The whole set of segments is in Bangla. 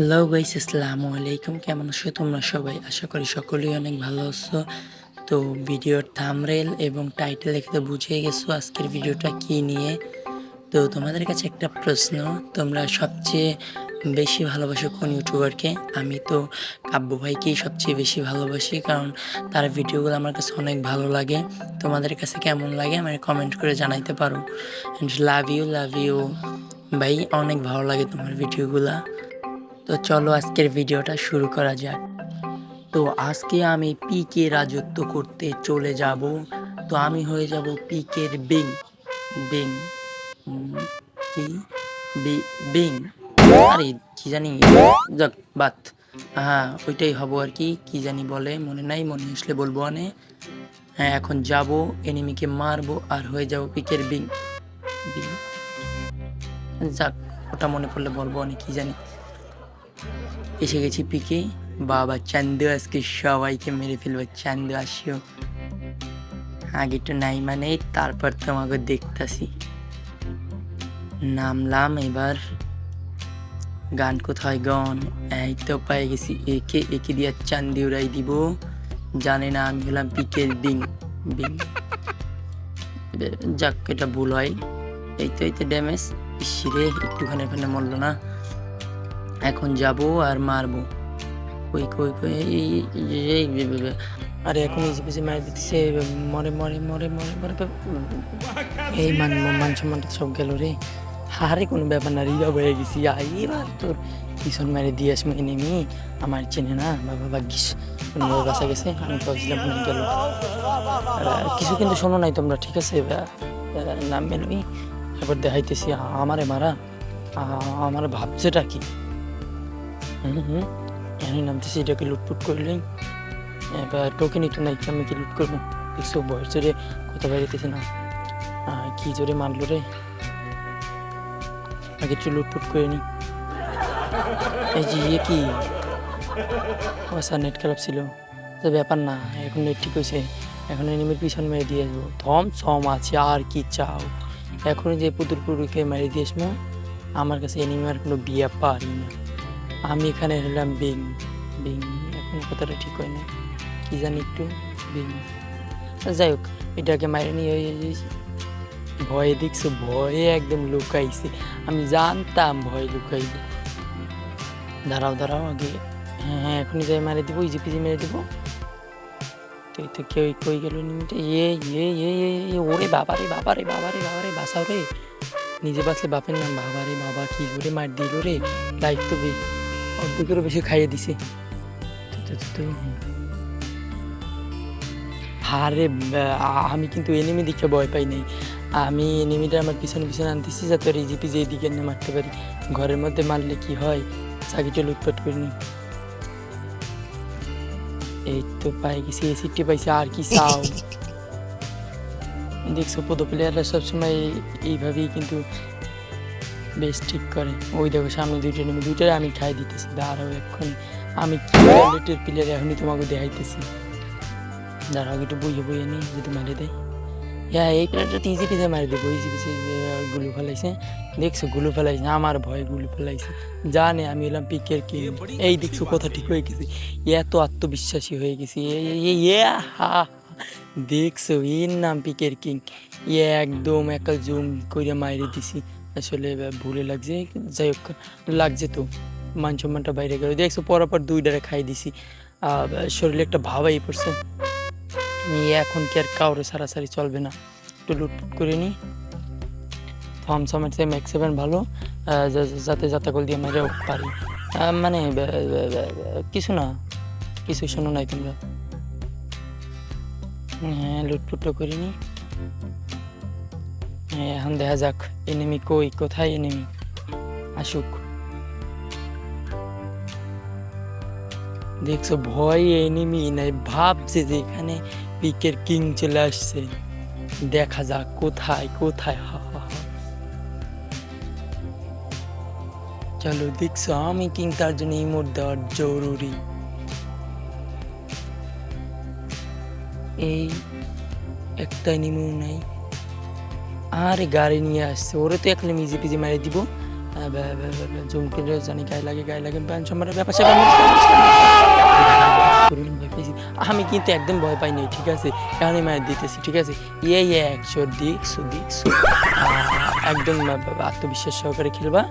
হ্যালো গাইস আসসালামু আলাইকুম। কেমন আছো তোমরা সবাই? আশা করি সকলেই অনেক ভালো আছো। তো ভিডিওর থামরেল এবং টাইটেল দেখে তো বুঝে গেছো আজকের ভিডিওটা কি নিয়ে। তো তোমাদের কাছে একটা প্রশ্ন, তোমরা সবচেয়ে বেশি ভালোবাসো কোন ইউটিউবারকে? আমি তো কাব্য ভাইকেই সবচেয়ে বেশি ভালোবাসি কারণ তার ভিডিওগুলো আমার কাছে অনেক ভালো লাগে। তোমাদের কাছে কেমন লাগে আমার কমেন্ট করে জানাইতে পারো। লাভ ইউ লাভ ইউ ভাই, অনেক ভালো লাগে তোমার ভিডিওগুলা। তো চলো আজকের ভিডিওটা শুরু করা যাক। তো আজকে আমি পিকে রাজত্ব করতে চলে যাব। তো আমি হয়ে যাব পিকের বিং। বিং। কি? বিং আরে, কি জানি? যাক, বাত। হ্যাঁ ওইটাই হব আর কি। কি জানি বলে, মনে নাই, মনে আসলে বলব আনে। হ্যাঁ এখন যাব, এনিমিকে মারবো আর হয়ে যাব পিকের বিং। বিং। যাক, ওটা মনে পড়লে বলব অনেক কি জানি। এসে গেছি পিকে। বাবা, চান্দু আজকে সবাইকে মেরে ফেলব, চান্দু আসিও। আগে তো নাই মানে তারপর তোমাকে দেখতাছি। নামলাম এবার। গান কোথায় গন? এই তো পাই গেছি। একে একে দিয়ে চান্দি উড়াই দিব। জানে না, আমি হলাম পিকের বিং বিং যাক, এটা ভুল হয়। এই তো এই তো, ড্যামেজ। ইসিরে একটুখানি এখানে মরলো না। এখন যাব আর মারবো। কই কই কই, এই- আরে এখন ইজি পিজি মারি দিতেছে মরে মরে মরে মরে মরে এই মান মান সম্মানটা সব গেল রে। আরে কোনো ব্যাপার না রিবা হয়ে গেছি। এবার তোর পিছন মেরে দিয়ে আসব এনেমি আমার চেনে না, বাবা, ভাগ্যিস। বাসা গেছে, আমি ভাবছিলাম মনে গেল। কিছু কিন্তু শোনো নাই তোমরা, ঠিক আছে? নাম মেলবি এবার দেখাইতেছি আমারে মারা। আমার ভাবছেটা কি? এখানে নামতেছি এটাকে লুটপুট করলে। এবার টোকেনই তো নাই, আমি কি লুট করব? দেখছ, বয়স জোরে কথা বেরিতেছে না। কি জোরে মারলো রে? আগে একটু লুটপুট করে নি। এই যে ইয়ে কি? ও স্যার নেট খারাপ ছিল। তো ব্যাপার না, এখন নেট ঠিক হয়েছে। এখন এনিমির পিছন মেরে দিয়ে আসব। থম ছম আছে, আর কি চাও? এখন যে পুতুর পুরুকে মেরে দিয়ে আসব, আমার কাছে এনিমি আর কোনো বিয়া পারি না। আমি এখানে হলাম বিং। বিং, এখন কথাটা ঠিক হয় না। কি জানি একটু? বিং। যাই হোক এটাকে মারে নিয়ে ভয়ে দেখছ, ভয়ে একদম লুকাইছে। আমি জানতাম ভয় লুকাইব। দাঁড়াও দাঁড়াও আগে। হ্যাঁ হ্যাঁ এখনই যাই মারে দিব ইজি পিজি মেরে দিব। তো এই তো কেউ কই গেল নিমিটে? ইয়ে ইয়ে ইয়ে ইয়ে ওরে বাবারে বাবারে বাবারে বাবারে বাসাও রে। নিজে বাঁচলে বাপের নাম বাবারে বাবা, কি জোরে মার দিল রে। দায়িত্ব বে অর্ধেকেরও বেশি খাইয়ে দিছে। আরে আমি কিন্তু এনিমি দিকে ভয় পাই নাই। আমি এনিমিটা আমার পিছনে পিছনে আনতেছি যাতে ওর ইজি পিজি এদিকে এনে মারতে পারি। ঘরের মধ্যে মারলে কি হয়? চাকিটা লুটপাট করে নি এই তো পাই গেছি এসিডটি পাইছি আর কি চাও? দেখছ পদ প্লেয়াররা সবসময় এইভাবেই কিন্তু বেশ ঠিক করে। ওই দেখো সামনে দুইটা নেমে দুইটারে আমি খাই দিতেছি। দাঁড়াও এখন আমি কি কোয়ালিটির প্লেয়ার এখনই তোমাকে দেখাইতেছি। দাঁড়াও একটু বইয়ে বইয়ে নিই যদি মারে দেয়। হ্যাঁ এই প্লেয়ারটা তো ইজি পিসে মারি দেবো পিসে গুলু ফেলাইছে। দেখছ গুলু ফেলাইছে আমার ভয় গুলু ফেলাইছে। জানে আমি এলাম পিকের কি এই দেখছ কথা ঠিক হয়ে গেছে। এত আত্মবিশ্বাসী হয়ে গেছি। হা দেখছ এর নাম পিকের কিং একদম একা জুম করে মাইরে দিছি। আসলে ভুলে লাগছে যাই হোক লাগছে তো মান সম্মানটা বাইরে গেল। দেখছ পরপর দুইটারে খাই দিছি। শরীরে একটা ভাবাই পড়ছে। আমি এখন কি আর কাউরে সারাসারি চলবে না। একটু লুটপুট করে নিই থমসমের চেয়ে ম্যাক্স সেভেন ভালো। যাতে যাতাকল দিয়ে মেরেও পারি। মানে কিছু না। কিছু শোনো নাই তোমরা। হ্যাঁ লুটপুটও করে নিই হ্যাঁ, এখন দেখা যাক এনিমি কই, কোথায় এনিমি আসুক। দেখছ, ভয় এনিমি নাই, ভাবছে যে এখানে পিকের কিং চলে আসছে। দেখা যাক, কোথায় কোথায়, হা হা। চলো, দেখছ, আমি কিং তার জন্য ইমোট দেওয়ার জরুরি। এই একটা নিমেও নাই। আরে গাড়ি নিয়ে আসছে ওরে তো এখন ইজি পিজি মারি দিব জুম করে জানি গায়ে লাগে গায়ে লাগে ব্যান সম্মানের ব্যাপার আমি কিন্তু একদম ভয় পাইনি ঠিক আছে এখানে মায়ের দিতেছি ঠিক আছে ইয়ে ইয়ে একশো দেখছ আহ, একদম আত্মবিশ্বাস সহকারে খেলবা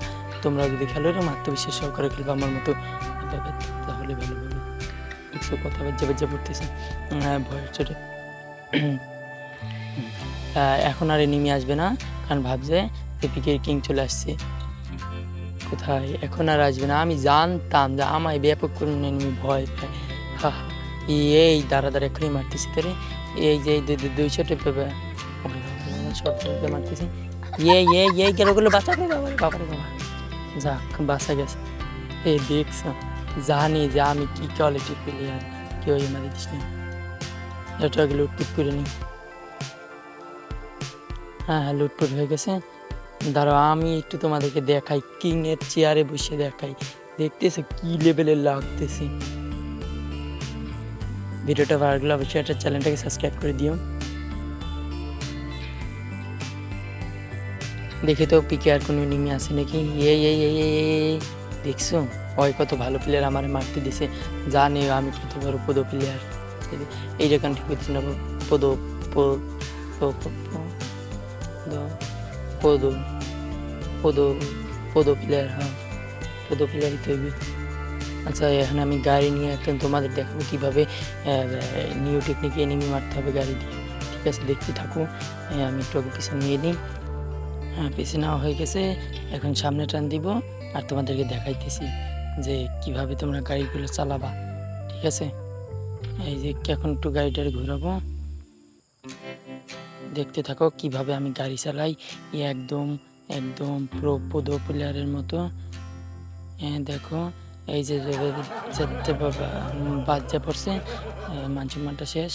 তোমরা যদি খেলো এরকম আত্মবিশ্বাস সহকারে খেলবা আমার মতো তাহলে ভালো ভালো দেখছ কথা বাজ্যা বাজ্যা পড়তেছে ভয়ের চোটে এখন আর এনিমি আসবে না, কারণ ভাবছে এপিকের কিং চলে আসছে। কোথায়? এখন আর আসবে না। আমি জানতাম যে আমায় ব্যাপক করে এনিমি ভয় পায়। হা। এই দাঁড়া দাঁড়া এখনই মারতেছি তারে। এই যে, এই দু- দু- দুই শটে পেবে শর্ট মারতেছি। ইয়ে ইয়ে ইয়ে বাবা যাক, বাঁচা গেছে। দেখছ? জানি যে আমি কি কোয়ালিটি প্লেয়ার কেউ মারি দিস না এটা লুটপুট করে নি হ্যাঁ লুটপুট হয়ে গেছে। দাঁড়াও, আমি একটু তোমাদেরকে দেখাই। কিং এর চেয়ারে বসে দেখাই। দেখতেছো কি লেভেলের লাগতেছে? ভিডিওটা ভালো লাগলে অবশ্যই একটা চ্যানেলটাকে সাবস্ক্রাইব করে দিও। দেখে তো, পিকে আর কোনো এনিমি আছে নাকি? এই এই এই। দেখছ? ওই কত ভালো প্লেয়ার আমার মারতে দিছে। জানি আমি কত বড় পদ প্লেয়ার এই যে ঠিক হচ্ছে না পদ। প- প- প- প- দ- পদ পদ পদ প্লেয়ার হ্যাঁ পদ প্লেয়ারই তো হইবে। আচ্ছা এখন আমি গাড়ি নিয়ে এখন তোমাদের দেখাবো কীভাবে নিউ টেকনিকে এনিমি মারতে হবে গাড়ি দিয়ে। ঠিক আছে, দেখতে থাকো। আমি একটু পিছনে নিয়ে নিই। হ্যাঁ পিছনে নেওয়া হয়ে গেছে। এখন সামনে টান দিব আর তোমাদেরকে দেখাইতেছি যে কীভাবে তোমরা গাড়িগুলো চালাবা। ঠিক আছে? এই যে, এখন একটু গাড়িটার ঘোরাবো। দেখতে থাকো কীভাবে আমি গাড়ি চালাই একদম একদম প্রো পদ প্লেয়ারের মতো হ্যাঁ দেখো এই যে যেতে বাচ্চা পড়ছে মানসম্মানটা শেষ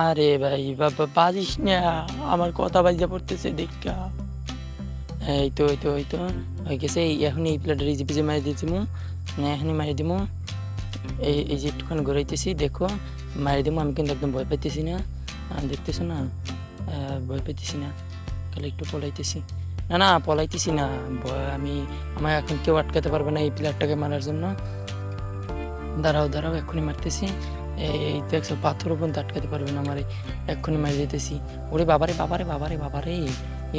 আরে ভাই বাবা বাজিস না আমার কথা বাজা পড়তেছে দেখা এই তো এই তো এই তো হয়ে গেছে এখন এই প্লেটের ইজি পিজি মারি দিয়েছি মু এখনই মারি দিব এই এই যে একটুখানি ঘুরাইতেছি দেখো মারি দিব আমি কিন্তু একদম ভয় পাইতেছি না। দেখতেছো না? ভয় পাইতেছি না। খালি একটু পলাইতেছি। না না, পলাইতেছি না। আমি আমার এখন কেউ আটকাতে পারবে না এই প্লেয়ারটাকে মারার জন্য। দাঁড়াও দাঁড়াও, এক্ষুনি মারতেছি। এই এই দেখছ, পাথর পর্যন্ত আটকাতে পারবে না আমার। এক্ষুনি মারি যেতেছি ওরে বাবারে বাবারে বাবারে বাবারে।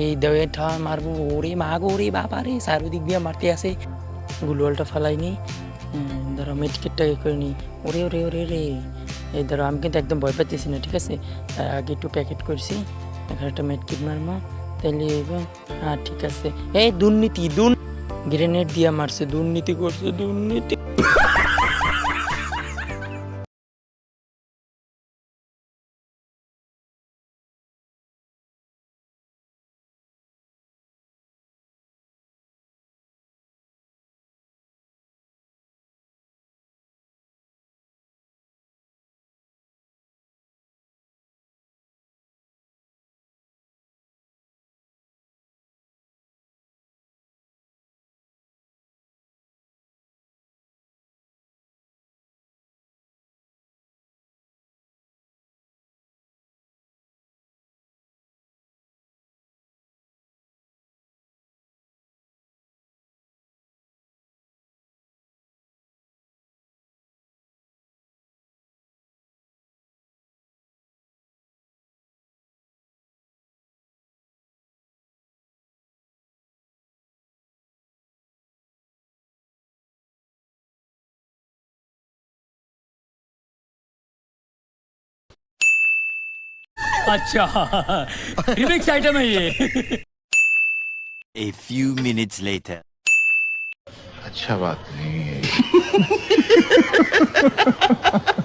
এই দেওয়ে ঠা মারবো। ওরে মাগো ওরে বাবারে। চারোদিক দিয়ে মারতে আসে গুলওয়ালটা ফালাইনি। দাঁড়াও মেডিকেটটাকে করে নিই ওরে ওরে ওরে রে এই ধরো, আমি কিন্তু একদম ভয় পাইতেছি না, ঠিক আছে? আগে একটু প্যাকেট করছি। এখন একটা মেটকিট মারবো তাহলে হ্যাঁ ঠিক আছে। এই দুর্নীতি দুর্ গ্রেনেড দিয়ে মারছে, দুর্নীতি করছে, দুর্নীতি। अच्छा। रिमिक्स आइटम है ये। A few minutes later. अच्छा बात नहीं है।